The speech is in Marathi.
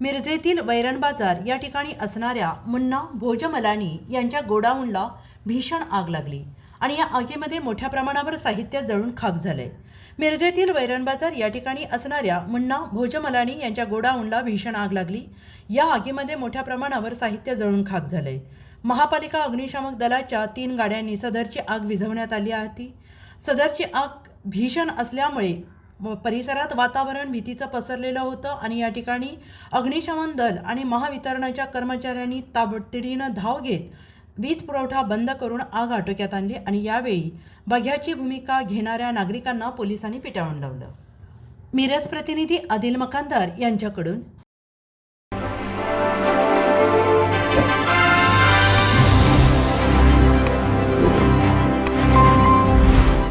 मिरजेतील वैरण बाजार या ठिकाणी असणाऱ्या मुन्ना भोजमलानी यांच्या गोडाऊनला भीषण आग लागली आणि या आगीमध्ये मोठ्या प्रमाणावर साहित्य जळून खाक झाले. मिरजेतील वैरण बाजार या ठिकाणी असणाऱ्या मुन्ना भोजमलानी यांच्या गोडाऊनला भीषण आग लागली. या आगीमध्ये मोठ्या प्रमाणावर साहित्य जळून खाक झाले. महापालिका अग्निशामक दलाच्या तीन गाड्यांनी सदरची आग विझवण्यात आली होती सदरची आग भीषण असल्यामुळे परिसरात वातावरण भीतीचं पसरलेलं होतं आणि या ठिकाणी अग्निशमन दल आणि महावितरणाच्या कर्मचाऱ्यांनी ताबडतडीनं धाव घेत वीज पुरवठा बंद करून आग आटोक्यात आणली आणि यावेळी बघ्याची भूमिका घेणाऱ्या नागरिकांना पोलिसांनी पिटाळून लावलं. मिरज प्रतिनिधी आदिल मकानदार यांच्याकडून